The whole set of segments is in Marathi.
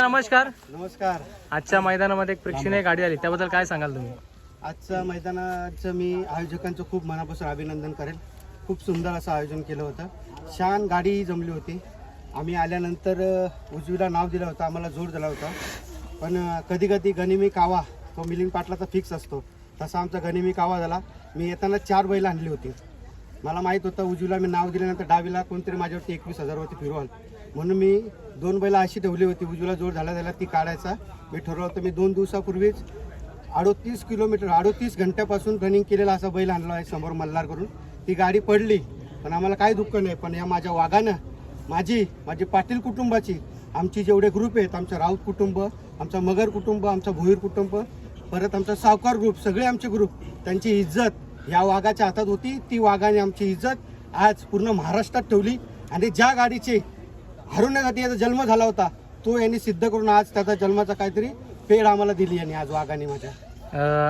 नमस्कार. नमस्कार. आजच्या मैदानामध्ये एक प्रेक्षणीय गाडी आली. त्याबद्दल काय सांगाल तुम्ही? आजच्या मैदानाचं मी आयोजकांचं खूप मनापासून अभिनंदन करेन खूप सुंदर असं आयोजन केलं होतं. छान गाडी जमली होती. आम्ही आल्यानंतर उजवीला नाव दिलं होतं. आम्हाला जोर दिला होता. पण कधी कधी गनिमी कावा तो मिलिंद पाटलाचा फिक्स असतो. तसा आमचा गनिमी कावा झाला. मी येताना चार बैल आणली होती. मला माहीत होतं उजवीला मी नाव दिल्यानंतर डावीला कोणतरी माझ्यावरती एकवीस हजारवरती फिरवाल. म्हणून मी दोन बैला अशी ठेवली होती उजवीला जोर झाला झाला ती काढायचा. मी ठरवलं होतं मी दोन दिवसापूर्वीच अडोतीस किलोमीटर अडोतीस घंट्यापासून रनिंग केलेला असा बैल आणला आहे समोर मल्हार करून. ती गाडी पडली पण आम्हाला काही दुःख नाही पण या माझ्या वाघानं माझी माझी पाटील कुटुंबाची आमची जेवढे ग्रुप आहेत आमचं राऊत कुटुंब आमचं मगर कुटुंब आमचं भोईर कुटुंब परत आमचा सावकार ग्रुप सगळे आमचे ग्रुप त्यांची इज्जत या वाघाच्या हातात होती. ती वाघाने आमची इज्जत आज पूर्ण महाराष्ट्रात ठेवली. आणि ज्या गाडीचे हरवण्यासाठी याचा जन्म झाला होता तो यांनी सिद्ध करून आज त्याचा जन्माचा काहीतरी पेड आम्हाला दिली यांनी आज वाघाने माझ्या.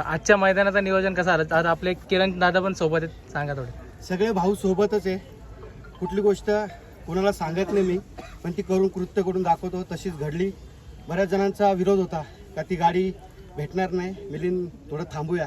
आजच्या मैदानाचं नियोजन कसं आलं आज आपले किरण दादा पण सोबत आहेत. सांगा थोडे. सगळे भाऊ सोबतच आहे. कुठली गोष्ट कोणाला सांगत नाही मी पण ती करून कृत्य करून दाखवतो. तशीच घडली. बऱ्याच जणांचा विरोध होता का ती गाडी भेटणार नाही. मिलिंद थोडं थांबूया.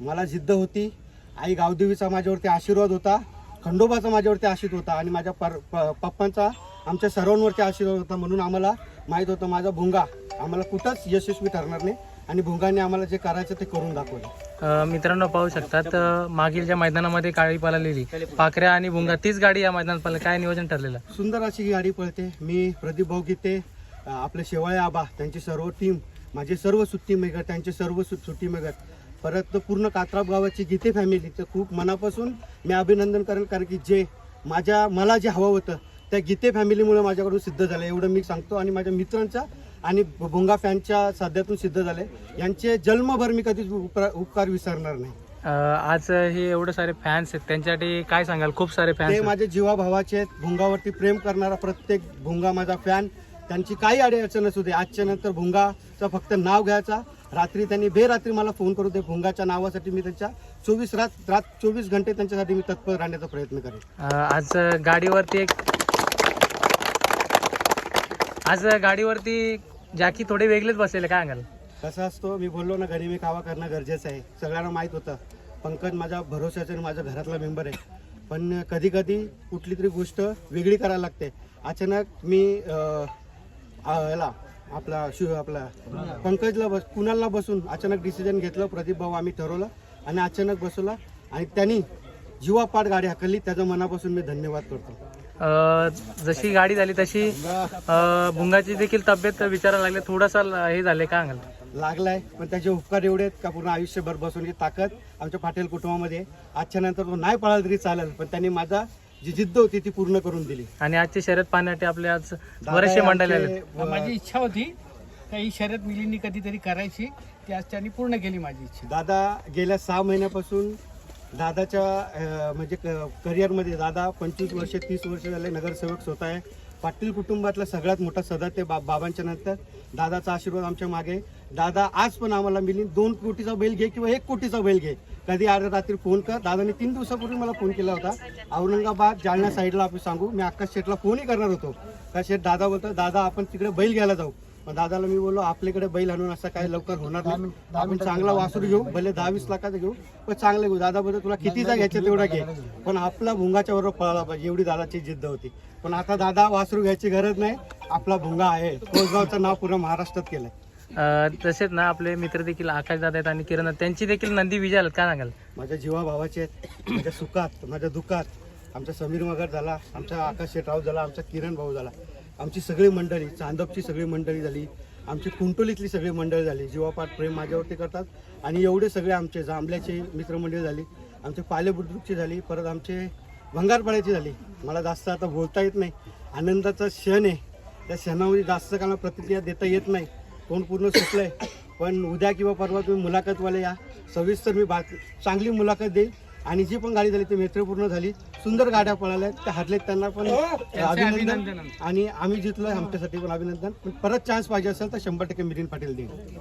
मला जिद्द होती. आई गावदेवीचा माझ्यावरती आशीर्वाद होता खंडोबाचा माझ्यावरती आशीर्वाद होता आणि माझ्या पर प- पप्पांचा आमच्या सर्वांवरती आशीर्वाद होता म्हणून आम्हाला माहीत होतं माझा भुंगा आम्हाला कुठंच यशस्वी ठरणार नाही आणि भुंगाने आम्हाला जे करायचं ते करून दाखवलं. मित्रांनो पाहू शकतात मागील ज्या मैदानामध्ये काळी पाळलेली पाखऱ्या आणि भुंगा तीच गाडी या मैदानात पाहिलं काय नियोजन ठरलेलं? सुंदर अशी ही गाडी पळते. मी प्रदीप भाऊ गीते आपले शेवाळे आबा त्यांची सर्व टीम माझे सर्व सुट्टी मेकर त्यांचे सर्व सु सुट्टी मेकर परत पूर्ण कात्राब गावाची गीते फॅमिलीचं खूप मनापासून मी अभिनंदन करेन कारण की जे माझ्या मला जे हवं होतं त्या गीते फॅमिलीमुळे माझ्याकडून सिद्ध झालं एवढं मी सांगतो. आणि माझ्या मित्रांच्या आणि भोंगा फॅनच्या साध्यातून सिद्ध झाले यांचे जन्मभर मी कधीच उपकार उपकार विसरणार नाही. आज हे एवढे सारे फॅन्स आहेत. त्यांच्यासाठी काय सांगाल? खूप सारे ते फॅन्स माझे जीवा भावाचे आहेत. भुंगावरती प्रेम करणारा प्रत्येक भुंगा माझा फॅन त्यांची काही अडी अडचण असू दे. आजच्या नंतर भुंगाचं फक्त नाव घ्यायचा. रात्री त्यांनी बेरात्री मला फोन करू दे भुंगाच्या नावासाठी मी त्यांच्या चोवीस रात रात चोवीस घंटे त्यांच्यासाठी मी तत्पर राहण्याचा प्रयत्न करेन. आज गाडीवरती एक आज गाडीवरती जॅकी थोडे वेगळेच बसलेले काय सांगाल कसं असतो? मी बोललो ना घरी मी कावा करणं गरजेचं आहे. सगळ्यांना माहीत होतं. पंकज माझ्या भरोश्याचा आणि माझ्या घरातला मेंबर आहे. पण कधी कधी कुठली तरी गोष्ट वेगळी करायला लागते. अचानक मी अं, आ, याला आपला शिव आपला पंकजला बस कुणालला बसून अचानक डिसिजन घेतलं प्रदीप भाऊ आम्ही ठरवलं आणि अचानक बसवला आणि त्यांनी जीवापाड गाडी हाकलली. त्याचं मनापासून मी धन्यवाद करतो. अं, जशी गाडी झाली तशी अं, भुंगाची देखील तब्येत विचारायला लागले. थोडासा हे झाले काय सांगाल लागलाय पण त्याचे उपकार एवढे आहेत का पूर्ण आयुष्यभर बसून? ताकद आमच्या पाटील कुटुंबामध्ये आहे. आजच्या नंतर तो नाही पळाला तरी चालेल पण त्यांनी माझा जी जिद्द होती ती पूर्ण करून दिली. आणि आजची शर्यत पाहण्यासाठी आपले आज दादा बरेचसे हे मंडळी आमचे, आले. अ, माझी इच्छा होती का ही शर्यत मिलींनी कधीतरी करायची ती आज त्यांनी पूर्ण केली माझी इच्छा. दादा गेल्या सहा महिन्यापासून दादाच्या अ, म्हणजे करिअरमध्ये दादा पंचवीस वर्ष तीस वर्ष झाले नगरसेवक स्वतः आहे. पाटील कुटुंबातला सगळ्यात मोठा सदस्य बा बाबांच्या नंतर दादाचा आशीर्वाद आमच्या मागे. दादा आज पण आम्हाला मिली दोन कोटीचा बैल घे किंवा एक कोटीचा बैल घे. कधी अर्ध्या रात्री फोन कर. दादाने तीन दिवसापूर्वी मला फोन केला होता. औरंगाबाद जालना साईडला आपण सांगू. मी आकाश शेठला फोनही करणार होतो. का शेठ दादा बोलतो दादा आपण तिकडे बैल घ्यायला जाऊ. मग दादाला मी बोललो आपल्याकडे बैल आणून असं काही लवकर होणार नाही. आपण चांगला वासरू घेऊ भले दहा वीस लाखाचा घेऊ पण चांगलं घेऊ. दादा बोलतो तुला कितीचा घ्यायचा तेवढा घे. पण आपला भुंगाच्या बरोबर पळाला पाहिजे एवढी दादाची जिद्द होती. पण आता दादा वासरू घ्यायची गरज नाही आपला भुंगा आहे. कोसगावचं नाव पूर्ण महाराष्ट्रात केलंय. अं, तसेच ना आपले मित्र देखील आकाश दादा आहेत आणि किरण त्यांची देखील नंदी विजय आल्यात काय सांगाल? माझ्या जीवा भावाचे आहेत माझ्या सुखात माझ्या दुःखात. आमचा समीर मगर झाला आमचा आकाश शेटराव झाला आमचा किरण भाऊ झाला. आमची सगळी मंडळी चांदपची सगळी मंडळी झाली आमची कुंटोलीतली सगळी मंडळी झाली जीवापाठ प्रेम माझ्यावरती करतात. आणि एवढे सगळे आमचे जांभल्याचे मित्रमंडळी झाली आमचे पाले बुद्रुकची झाली परत आमचे भंगारपाड्याची झाली. मला जास्त आता बोलता येत नाही. आनंदाचा क्षण आहे. त्या क्षणामध्ये जास्त काला प्रतिक्रिया देता येत नाही. तोंड पूर्ण सुटलं आहे पण उद्या किंवा परवा तुम्ही मुलाखतवाले या. सविस्तर मी बात चांगली मुलाखत देईल. आणि जी पण गाडी झाली ती मैत्रीपूर्ण झाली. सुंदर गाड्या पळाल्या. त्या हरलेत त्यांना पण अभिनंदन. आणि आम्ही जितलोय आमच्यासाठी पण अभिनंदन. पण परत चान्स पाहिजे असेल तर शंभर टक्के मिलिंद पाटील देईल.